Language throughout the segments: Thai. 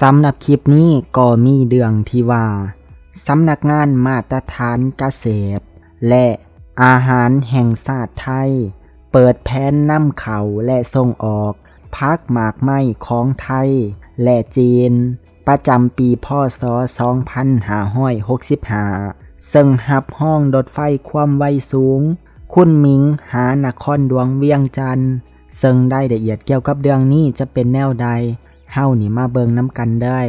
สำหรับคลิปนี้ก็มีเรื่องที่ว่าสำนักงานมาตรฐานเกษตร และอาหารแห่งชาติไทย เปิดแผนนำเข้าและส่งออกพักหมากไม้ของไทย และจีน ประจำปีพศ2565 ซึ่งหับห้องรถไฟความไวสูง คุณมิงหานครดวงเวียงจันทน์ซึ่งได้ละเอียดเกี่ยวกับเรื่องนี้จะเป็นแนวใด เฮานี่มาเบิงน้ำกันได้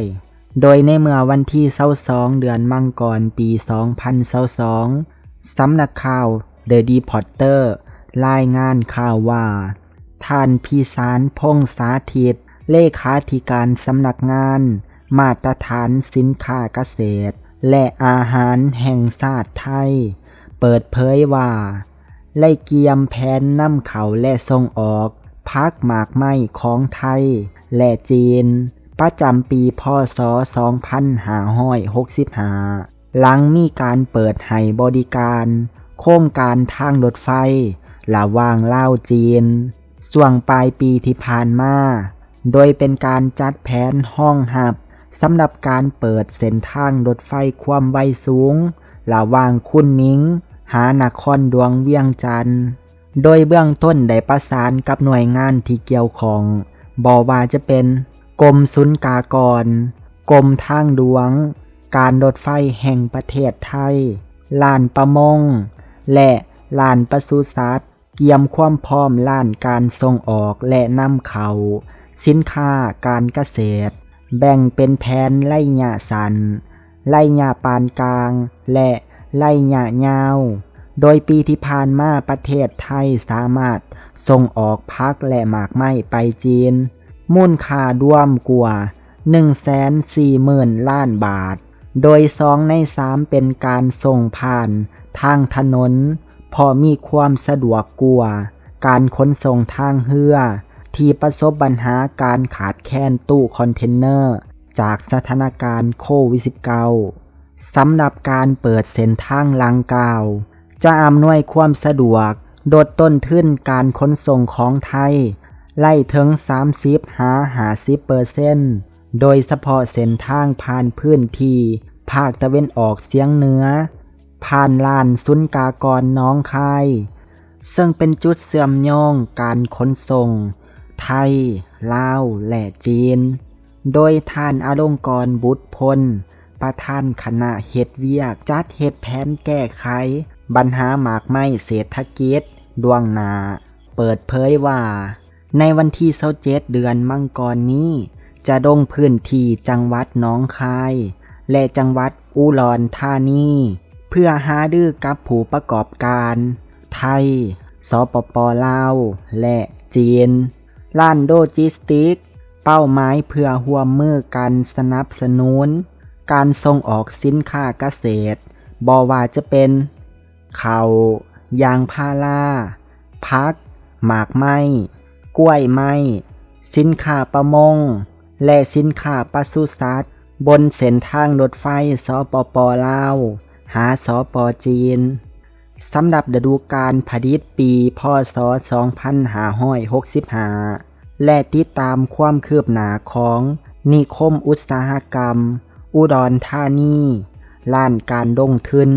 โดยในเมื่อวันที่22เดือนมังกรปี 2022สำนักข่าว The Deporter รายงานข่าวว่า ท่านพีสารพงษ์สาธิต เลขาธิการสำนักงาน มาตรฐานสินค้าเกษตร และอาหารแห่งชาติไทย เปิดเผยว่าไล่เกียมแผนนำเขาและส่งออกพักหมากไม้ของไทย และจีน ประจำปีพศ 2565 หลังมีการเปิดให้บริการ โครงการทางรถไฟระว่างลาวจีน ส่วงปลายปีที่ผ่านมา โดยเป็นการจัดแผนห้องหับสำหรับการเปิดเส้นทางรถไฟความไวสูงระว่างคุณมิง หานครดวงเวียงจันทน์โดยเบื้องต้นได้ประสานกับหน่วยงานที่เกี่ยวข้อง บอว่าจะเป็นกรมศุลกากร กรมทางหลวง การรถไฟแห่งประเทศไทยลานประมง และลานปศุสัตว์ เกียมความพร้อมล้านการส่งออกและนำเข้าสินค้าการเกษตร แบ่งเป็นแผนไล่หยาสัน ไล่หยาปานกลาง และไล่หยายาว โดยปีที่ผ่านมาประเทศไทยสามารถส่งออกพักและหมากไม้ไปจีน มูลค่ารวมกว่า 140,000 ล้านบาท โดยสองในสามเป็นการส่งผ่านทางถนน พอมีความสะดวกกว่า การขนส่งทางเรือ ที่ประสบปัญหาการขาดแคลนตู้คอนเทนเนอร์ จากสถานการณ์โควิด -19 สำหรับการเปิดเส้นทางลังกล่าว จะอำนวยความสะดวก โดดต้นทึ้นการขนส่งของไทย ไล่ถึง 30 หาหา10เปอร์เซนต์โดยเฉพาะเส้นทางผ่านพื้นที่ภาคตะเวนออกเสียงเหนือ ผ่านลานสุนกากรน้องคาย ซึ่งเป็นจุดเสื่อมโยงการขนส่ง ไทย ลาว และจีน โดยท่านอาลงกรบุตรพลประธานคณะเฮ็ดเวียกจัดเฮ็ดแผนแก้ไข ปัญหาหมากไม้เศรษฐกิจดวงนาเปิดเผยว่า ในวันที่27เดือนมังกรนี้ จะดงพื้นที่จังหวัดน้องคาย และจังหวัดอุรอนธานีเพื่อหาดื้อกับผู้ประกอบการ ไทย สปปลาว และจีนล้านโลจิสติก เป้าหมายเพื่อห่วมมือกันสนับสนุน การส่งออกสินค้าเกษตรบอว่าจะเป็น เขายางพาราพัก หมากไม้ กล้วยไม้ สินค้าประมง และสินค้าปศุสัตว์ บนเส้นทางรถไฟสปปลาว หาสปจีน สำหรับฤดูกาลผลิตปีพศ 2565 และติดตามความคืบหน้าของนิคมอุตสาหกรรม อุดรธานีล้านการลงทุน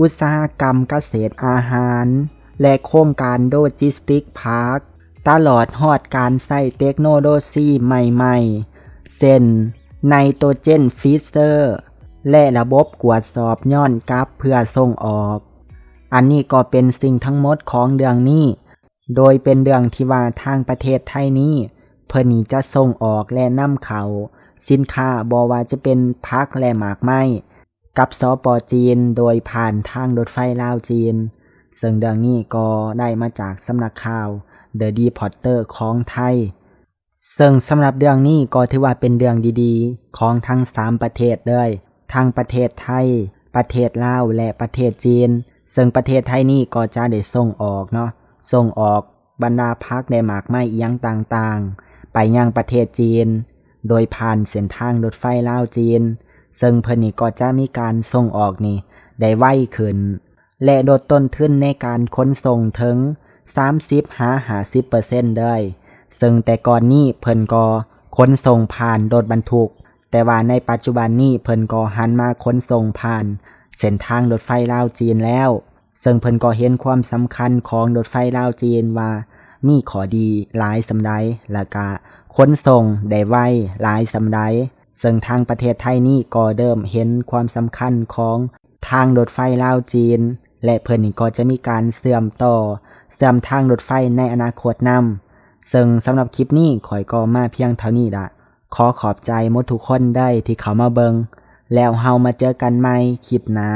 อุตสาหกรรมเกษตรอาหาร และโครงการโลจิสติกพาร์ค ตลอดฮอดการใส่เทคโนโลยีใหม่ๆ เช่นไนโตรเจนฟีเซอร์ และระบบกวดสอบย้อนกลับเพื่อส่งออก อันนี้ก็เป็นสิ่งทั้งหมดของเรื่องนี้ โดยเป็นเรื่องที่ว่าทางประเทศไทยนี้ เพื่อนี้จะส่งออกและนำเขา สินค้าบอว่าจะเป็นพักและหมากไม้ กับสปจีนโดยผ่านทางรถไฟลาวจีน ซึ่งเรื่องนี้ก็ได้มาจากสำนักข่าว The Deporter ของไทย ซึ่งสำหรับเรื่องนี้ก็ถือว่าเป็นเรื่องดีๆ ของทั้ง3ประเทศเลยทั้งประเทศไทย ประเทศลาวและประเทศจีน ซึ่งประเทศไทยนี่ก็จะได้ส่งออกเนาะส่งออกบรรดาพักในหมากไม้อียังต่างๆ ไปยังประเทศจีน โดยผ่านเส้นทางรถไฟลาวจีน ซึ่งเพิ่นนี่ก็จะมีการส่งออกนี่ได้ไวขึ้น และลดต้นทุนในการขนส่งถึง 30หา50%ได้ซึ่งแต่ก่อนนี้เพิ่นก็ขนส่งผ่านรถบรรทุก แต่ว่าในปัจจุบันนี้เพิ่นก็หันมาขนส่งผ่าน เส้นทางรถไฟลาวจีนแล้ว ซึ่งเพิ่นก็เห็นความสำคัญของรถไฟลาวจีนว่ามีขอดีหลายสำใดและก็ขนส่งได้ไวหลายสำใด ซึ่งทางประเทศไทยนี่ก็เริ่มเห็นความสำคัญของทางรถไฟลาวจีน และเพิ่นนี่ก็จะมีการเสื่อมต่อ เสื่อมทางรถไฟในอนาคตนำซึ่งสำหรับคลิปนี้ข่อยก็มาเพียงเท่านี้ละขอขอบใจมดทุกคนได้ที่เขามาเบิงแล้วเฮามาเจอกันใหม่คลิปหน้า